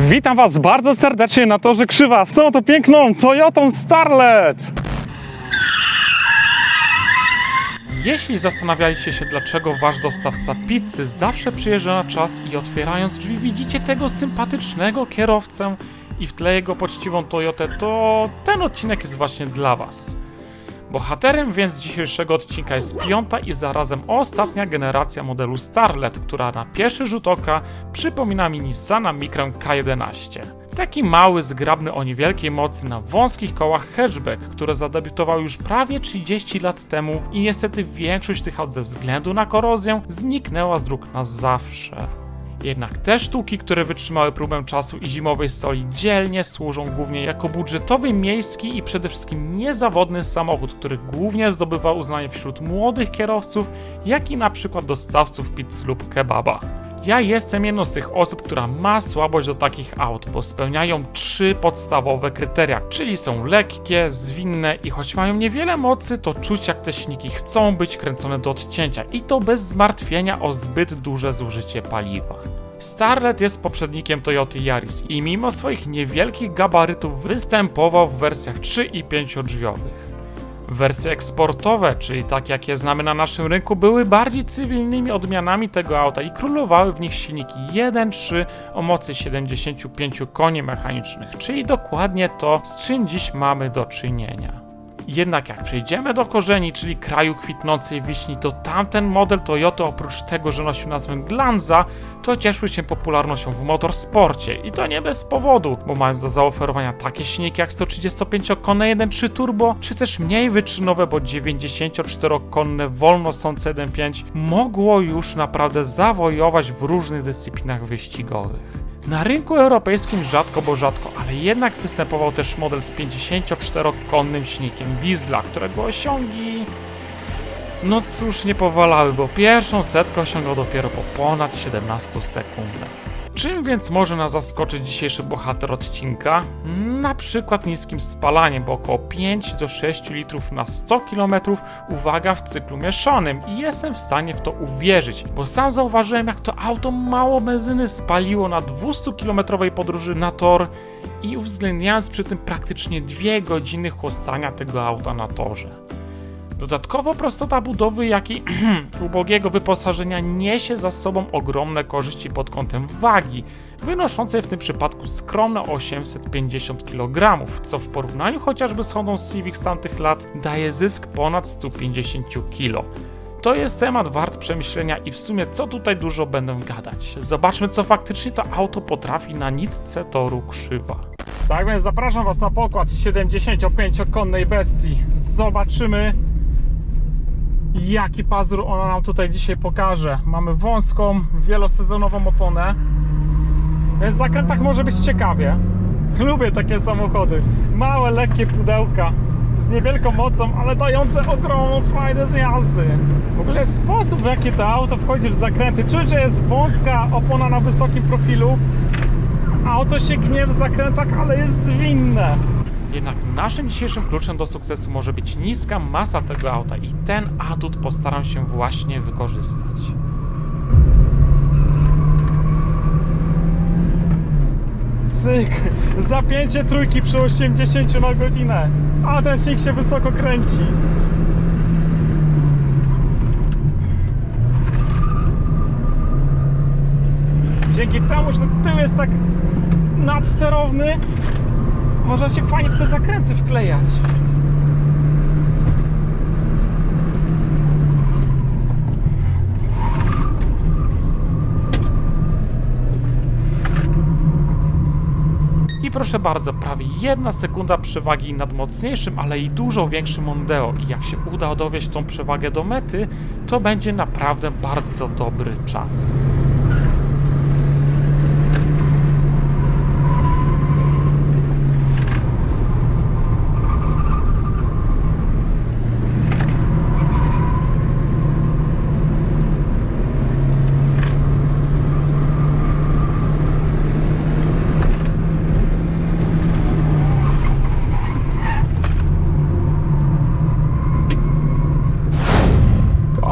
Witam Was bardzo serdecznie na torze Krzywa z tą to piękną Toyotą Starlet. Jeśli zastanawialiście się, dlaczego wasz dostawca pizzy zawsze przyjeżdża na czas i otwierając drzwi widzicie tego sympatycznego kierowcę i w tle jego poczciwą Toyotę, to ten odcinek jest właśnie dla was. Bohaterem więc dzisiejszego odcinka jest piąta i zarazem ostatnia generacja modelu Starlet, która na pierwszy rzut oka przypomina mi Nissana Micrę K11. Taki mały, zgrabny o niewielkiej mocy na wąskich kołach hatchback, które zadebiutował już prawie 30 lat temu i niestety większość tych aut ze względu na korozję zniknęła z dróg na zawsze. Jednak te sztuki, które wytrzymały próbę czasu i zimowej soli, dzielnie służą głównie jako budżetowy, miejski i przede wszystkim niezawodny samochód, który głównie zdobywa uznanie wśród młodych kierowców, jak i na przykład dostawców pizz lub kebaba. Ja jestem jedną z tych osób, która ma słabość do takich aut, bo spełniają trzy podstawowe kryteria, czyli są lekkie, zwinne i choć mają niewiele mocy, to czuć jak te silniki chcą być kręcone do odcięcia i to bez zmartwienia o zbyt duże zużycie paliwa. Starlet jest poprzednikiem Toyoty Yaris i mimo swoich niewielkich gabarytów występował w wersjach 3 i 5 drzwiowych. Wersje eksportowe, czyli tak jak je znamy na naszym rynku, były bardziej cywilnymi odmianami tego auta i królowały w nich silniki 1.3 o mocy 75 koni mechanicznych, czyli dokładnie to, z czym dziś mamy do czynienia. Jednak jak przejdziemy do korzeni, czyli kraju kwitnącej wiśni, to tamten model Toyota oprócz tego, że nosił nazwę Glanza, to cieszył się popularnością w motorsporcie i to nie bez powodu, bo mając do zaoferowania takie silniki jak 135-konne 1.3 turbo, czy też mniej wyczynowe, bo 94-konne wolnosące 1.5 mogło już naprawdę zawojować w różnych dyscyplinach wyścigowych. Na rynku europejskim rzadko, bo rzadko, ale jednak występował też model z 54-konnym silnikiem diesla, którego osiągi no cóż, nie powalały, bo pierwszą setkę osiągnął dopiero po ponad 17 sekundach. Czym więc może nas zaskoczyć dzisiejszy bohater odcinka? Na przykład niskim spalaniem, bo około 5 do 6 litrów na 100 km, uwaga, w cyklu mieszanym i jestem w stanie w to uwierzyć, bo sam zauważyłem jak to auto mało benzyny spaliło na 200 km podróży na tor i uwzględniając przy tym praktycznie 2 godziny chłostania tego auta na torze. Dodatkowo prostota budowy, jak i ubogiego wyposażenia niesie za sobą ogromne korzyści pod kątem wagi, wynoszącej w tym przypadku skromne 850 kg, co w porównaniu chociażby z Hondą Civic z tamtych lat daje zysk ponad 150 kg. To jest temat wart przemyślenia i w sumie co tutaj dużo będę gadać. Zobaczmy co faktycznie to auto potrafi na nitce toru krzywa. Tak więc zapraszam Was na pokład 75-konnej bestii. Zobaczymy jaki pazur ona nam tutaj dzisiaj pokaże. Mamy wąską, wielosezonową oponę, więc w zakrętach może być ciekawie. Lubię takie samochody. Małe, lekkie pudełka z niewielką mocą, ale dające ogromną frajdę z jazdy. W ogóle sposób, w jaki to auto wchodzi w zakręty. Czuć, że jest wąska opona na wysokim profilu. Auto się gnie w zakrętach, ale jest zwinne. Jednak naszym dzisiejszym kluczem do sukcesu może być niska masa tego auta i ten atut postaram się właśnie wykorzystać. Cyk, zapięcie trójki przy 80 na godzinę, a ten silnik się wysoko kręci. Dzięki temu, że ten tył jest tak nadsterowny, można się fajnie w te zakręty wklejać. I proszę bardzo, prawie jedna sekunda przewagi nad mocniejszym, ale i dużo większym Mondeo. I jak się uda dowieść tą przewagę do mety, to będzie naprawdę bardzo dobry czas.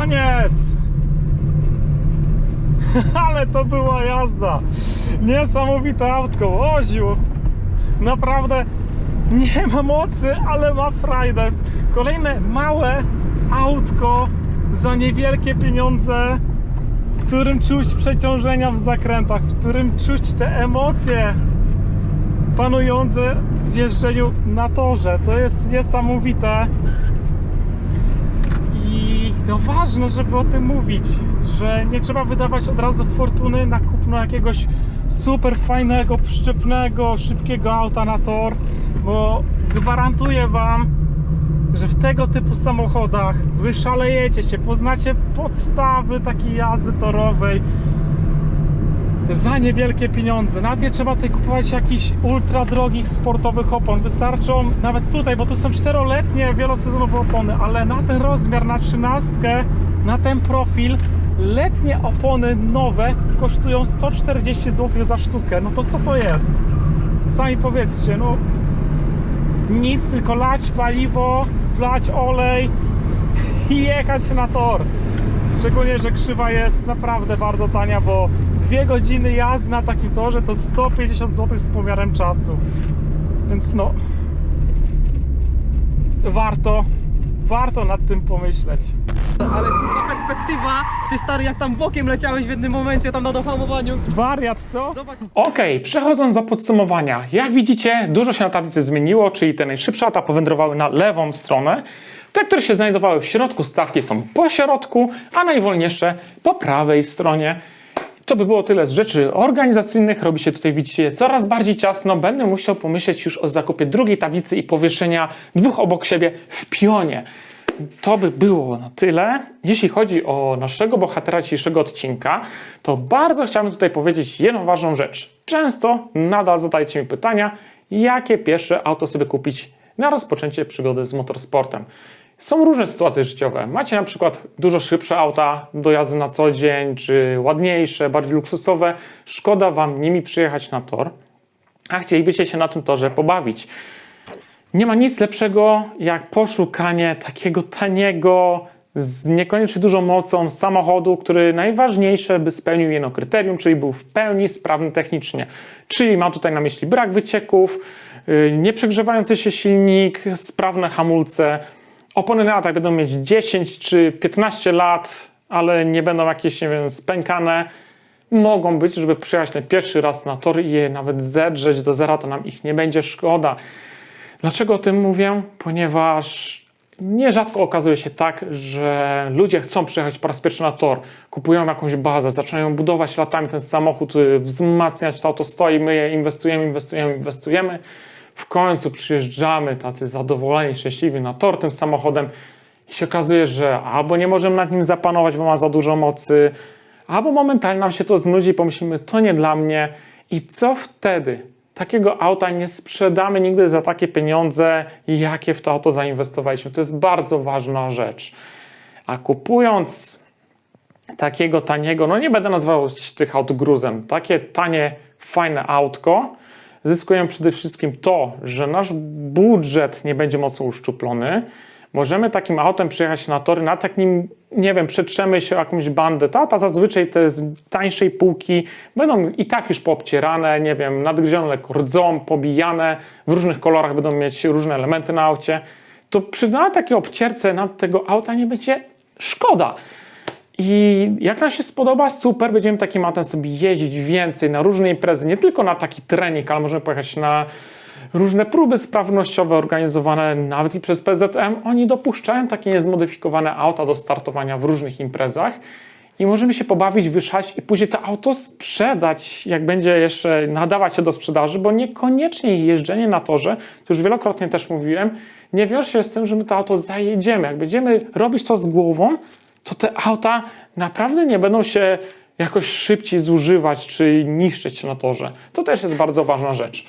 Koniec! Ale to była jazda. Niesamowite autko. Oziu. Naprawdę nie ma mocy, ale ma frajdę. Kolejne małe autko za niewielkie pieniądze, w którym czuć przeciążenia w zakrętach, w którym czuć te emocje panujące w jeżdżeniu na torze. To jest niesamowite. I no ważne, żeby o tym mówić, że nie trzeba wydawać od razu fortuny na kupno jakiegoś super fajnego, przyczepnego, szybkiego auta na tor, bo gwarantuję Wam, że w tego typu samochodach wy szalejecie się, poznacie podstawy takiej jazdy torowej za niewielkie pieniądze. Nawet nie trzeba tutaj kupować jakichś ultra drogich sportowych opon. Wystarczą nawet tutaj, bo to są czteroletnie wielosezonowe opony, ale na ten rozmiar, na trzynastkę, na ten profil, letnie opony nowe kosztują 140 zł za sztukę. No to co to jest? Sami powiedzcie, no nic, tylko lać paliwo, wlać olej i jechać na tor. Szczególnie, że krzywa jest naprawdę bardzo tania, bo dwie godziny jazdy na takim torze to 150 zł z pomiarem czasu. Więc no, warto, warto nad tym pomyśleć. Ale kurwa perspektywa, ty stary jak tam bokiem leciałeś w jednym momencie tam na dohamowaniu. Wariat, co? Zobacz, Okej, przechodząc do podsumowania. Jak widzicie, dużo się na tablicy zmieniło, czyli te najszybsze auta powędrowały na lewą stronę. Te, które się znajdowały w środku stawki są po środku, a najwolniejsze po prawej stronie. To by było tyle z rzeczy organizacyjnych. Robi się tutaj, widzicie, coraz bardziej ciasno. Będę musiał pomyśleć już o zakupie drugiej tablicy i powieszenia dwóch obok siebie w pionie. To by było na tyle. Jeśli chodzi o naszego bohatera dzisiejszego odcinka, to bardzo chciałbym tutaj powiedzieć jedną ważną rzecz. Często nadal zadajecie mi pytania, jakie pierwsze auto sobie kupić na rozpoczęcie przygody z motorsportem. Są różne sytuacje życiowe. Macie na przykład dużo szybsze auta do jazdy na co dzień, czy ładniejsze, bardziej luksusowe. Szkoda Wam nimi przyjechać na tor, a chcielibyście się na tym torze pobawić. Nie ma nic lepszego jak poszukanie takiego taniego, z niekoniecznie dużą mocą samochodu, który najważniejsze by spełnił jedno kryterium, czyli był w pełni sprawny technicznie. Czyli mam tutaj na myśli brak wycieków, yy, nieprzegrzewający się silnik, sprawne hamulce. Opony na latach będą mieć 10 czy 15 lat, ale nie będą jakieś, nie wiem, spękane mogą być, żeby przyjechać na pierwszy raz na tor i je nawet zedrzeć do zera, to nam ich nie będzie szkoda. Dlaczego o tym mówię? Ponieważ nierzadko okazuje się tak, że ludzie chcą przyjechać po raz pierwszy na tor, kupują jakąś bazę, zaczynają budować latami ten samochód, y, wzmacniać to auto stoi, my je inwestujemy, inwestujemy, inwestujemy. W końcu przyjeżdżamy tacy zadowoleni, szczęśliwi na tor tym samochodem i się okazuje, że albo nie możemy nad nim zapanować, bo ma za dużo mocy, albo momentalnie nam się to znudzi pomyślimy, to nie dla mnie. I co wtedy? Takiego auta nie sprzedamy nigdy za takie pieniądze, jakie w to auto zainwestowaliśmy. To jest bardzo ważna rzecz. A kupując takiego taniego, no nie będę nazywał tych aut gruzem, takie tanie, fajne autko, zyskują przede wszystkim to, że nasz budżet nie będzie mocno uszczuplony. Możemy takim autem przyjechać na tory, na takim, nie wiem, przetrzemy się o jakąś bandę. Ta, ta zazwyczaj te z tańszej półki będą i tak już poobcierane, nie wiem, nadgryzione rdzą, pobijane, w różnych kolorach będą mieć różne elementy na aucie. To przy na takiej obcierce na tego auta nie będzie szkoda. I jak nam się spodoba, super, będziemy takim autem sobie jeździć więcej na różne imprezy, nie tylko na taki trening, ale możemy pojechać na różne próby sprawnościowe organizowane nawet i przez PZM. Oni dopuszczają takie niezmodyfikowane auta do startowania w różnych imprezach i możemy się pobawić, wyszać i później to auto sprzedać, jak będzie jeszcze nadawać się do sprzedaży, bo niekoniecznie jeżdżenie na torze, to już wielokrotnie też mówiłem, nie wiąże się z tym, że my to auto zajedziemy. Jak będziemy robić to z głową, to te auta naprawdę nie będą się jakoś szybciej zużywać czy niszczyć na torze. To też jest bardzo ważna rzecz.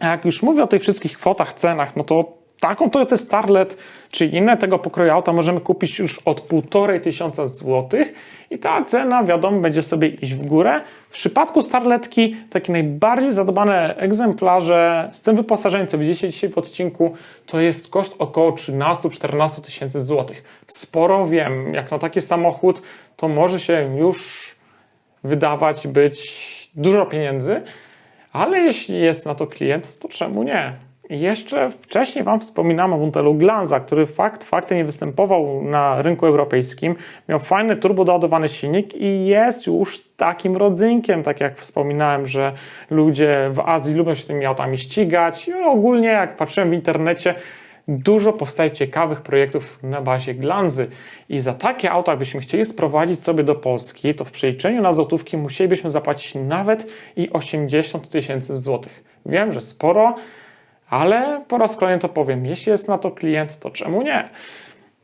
A jak już mówię o tych wszystkich kwotach, cenach, no to taką Toyota Starlet czy inne tego pokroju auta możemy kupić już od 1,5 tysiąca złotych i ta cena, wiadomo, będzie sobie iść w górę. W przypadku Starletki, takie najbardziej zadbane egzemplarze z tym wyposażeniem, co widzicie dzisiaj w odcinku, to jest koszt około 13-14 tysięcy złotych. Sporo wiem, jak na taki samochód, to może się już wydawać być dużo pieniędzy, ale jeśli jest na to klient, to czemu nie? Jeszcze wcześniej Wam wspominałem o modelu Glanza, który fakt faktem nie występował na rynku europejskim. Miał fajny turbodoładowany silnik i jest już takim rodzynkiem, tak jak wspominałem, że ludzie w Azji lubią się tymi autami ścigać. I ogólnie, jak patrzyłem w internecie, dużo powstaje ciekawych projektów na bazie Glanzy. I za takie auto, jakbyśmy chcieli sprowadzić sobie do Polski, to w przeliczeniu na złotówki musielibyśmy zapłacić nawet i 80 tysięcy złotych. Wiem, że sporo, ale po raz kolejny to powiem, jeśli jest na to klient, to czemu nie?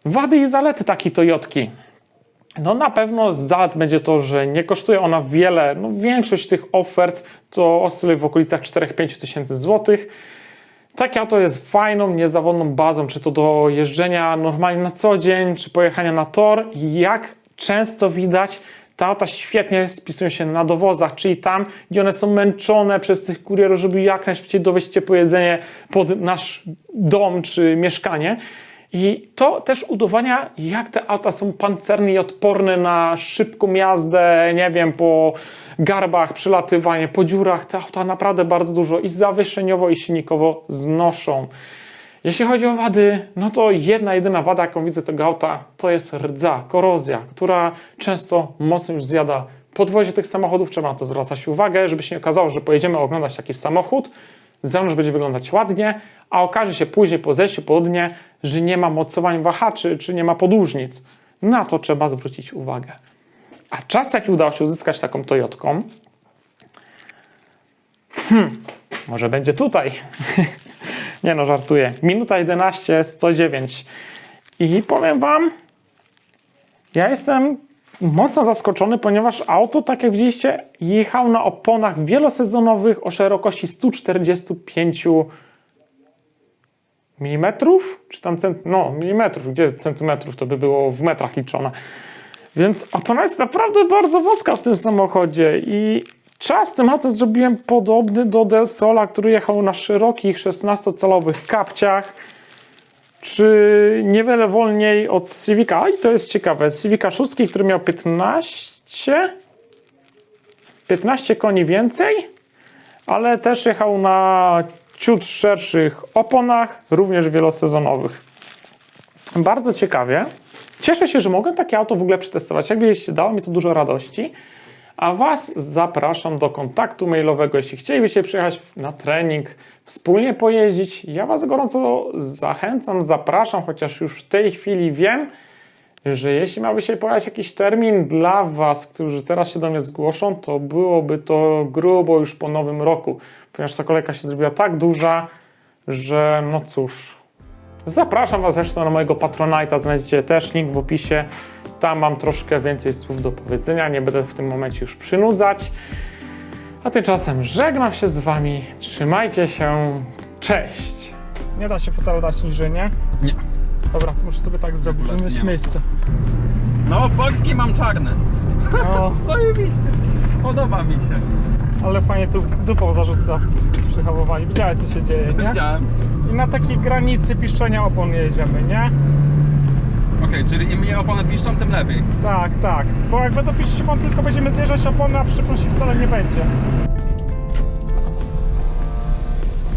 Wady i zalety takiej Toyotki. No na pewno zalet będzie to, że nie kosztuje ona wiele. No większość tych ofert to oscyluje w okolicach 4-5 tysięcy złotych. Takie auto jest fajną, niezawodną bazą, czy to do jeżdżenia normalnie na co dzień, czy pojechania na tor. Jak często widać, te auta świetnie spisują się na dowozach, czyli tam, gdzie one są męczone przez tych kurierów, żeby jak najszybciej dowieść ciepłe jedzenie pod nasz dom czy mieszkanie. I to też udowadnia, jak te auta są pancerne i odporne na szybką jazdę, nie wiem, po garbach, przelatywanie, po dziurach. Te auta naprawdę bardzo dużo i zawieszeniowo, i silnikowo znoszą. Jeśli chodzi o wady, no to jedna, jedyna wada, jaką widzę tego auta, to jest rdza, korozja, która często mocno już zjada podwozie tych samochodów. Trzeba na to zwracać uwagę, żeby się nie okazało, że pojedziemy oglądać taki samochód, zewnątrz będzie wyglądać ładnie, a okaże się później po zejściu po dnie, że nie ma mocowań wahaczy, czy nie ma podłużnic. Na to trzeba zwrócić uwagę. A czas, jaki udało się uzyskać taką Toyotką, hmm, może będzie tutaj. Nie no, żartuję. Minuta 11, 109. I powiem Wam, ja jestem mocno zaskoczony, ponieważ auto, tak jak widzieliście, jechał na oponach wielosezonowych o szerokości 145 mm, czy tam cent... no milimetrów, gdzie centymetrów, to by było w metrach liczone. Więc opona jest naprawdę bardzo wąska w tym samochodzie i czas tym autem zrobiłem podobny do Del Sola, który jechał na szerokich 16-calowych kapciach, czy niewiele wolniej od Civica. I to jest ciekawe. Civica 6, który miał 15, 15 koni więcej, ale też jechał na ciut szerszych oponach, również wielosezonowych. Bardzo ciekawie. Cieszę się, że mogę takie auto w ogóle przetestować. Jak widzieliście, dało mi to dużo radości. A Was zapraszam do kontaktu mailowego, jeśli chcielibyście przyjechać na trening, wspólnie pojeździć. Ja Was gorąco zachęcam, zapraszam, chociaż już w tej chwili wiem, że jeśli miałby się pojawić jakiś termin dla Was, którzy teraz się do mnie zgłoszą, to byłoby to grubo już po nowym roku, ponieważ ta kolejka się zrobiła tak duża, że no cóż. Zapraszam Was zresztą na mojego Patronite'a, znajdziecie też link w opisie. Tam mam troszkę więcej słów do powiedzenia, nie będę w tym momencie już przynudzać. A tymczasem żegnam się z Wami, trzymajcie się, cześć! Nie da się fotelu dać niżej, nie? Nie. Dobra, to muszę sobie tak zrobić, żeby mieć miejsce. No, polski mam czarne. No, Zajebiście. Podoba mi się. ale fajnie tu dupą zarzuca przy hamowaniu. Widziałeś co się dzieje, nie? Widziałem. I na takiej granicy piszczenia opon jedziemy, nie? Okej, czyli im mniej opony piszczą, tym lepiej. Tak, tak. Bo jak będą piszczyć opon, tylko będziemy zjeżdżać opony, a przyszłości wcale nie będzie.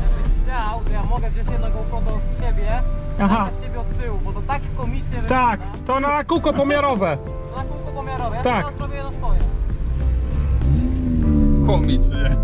Jakbyś chciał, to ja mogę wziąć jedno GoPro do siebie, Aha. nawet ciebie od tyłu, bo to tak komicznie Tak, wygląda. to na kółko pomiarowe. To na kółko pomiarowe, ja Tak. teraz zrobię na swoje. Komicznie.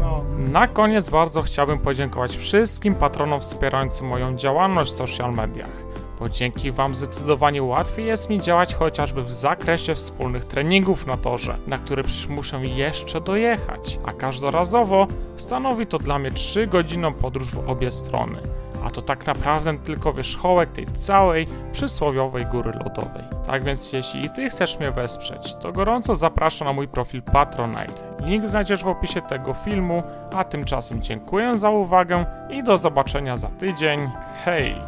No. Na koniec bardzo chciałbym podziękować wszystkim patronom wspierającym moją działalność w social mediach, bo dzięki Wam zdecydowanie łatwiej jest mi działać chociażby w zakresie wspólnych treningów na torze, na które przecież muszę jeszcze dojechać, a każdorazowo stanowi to dla mnie 3 godzinną podróż w obie strony. A to tak naprawdę tylko wierzchołek tej całej przysłowiowej góry lodowej. Tak więc jeśli i ty chcesz mnie wesprzeć, to gorąco zapraszam na mój profil Patronite. Link znajdziesz w opisie tego filmu, a tymczasem dziękuję za uwagę i do zobaczenia za tydzień. Hej!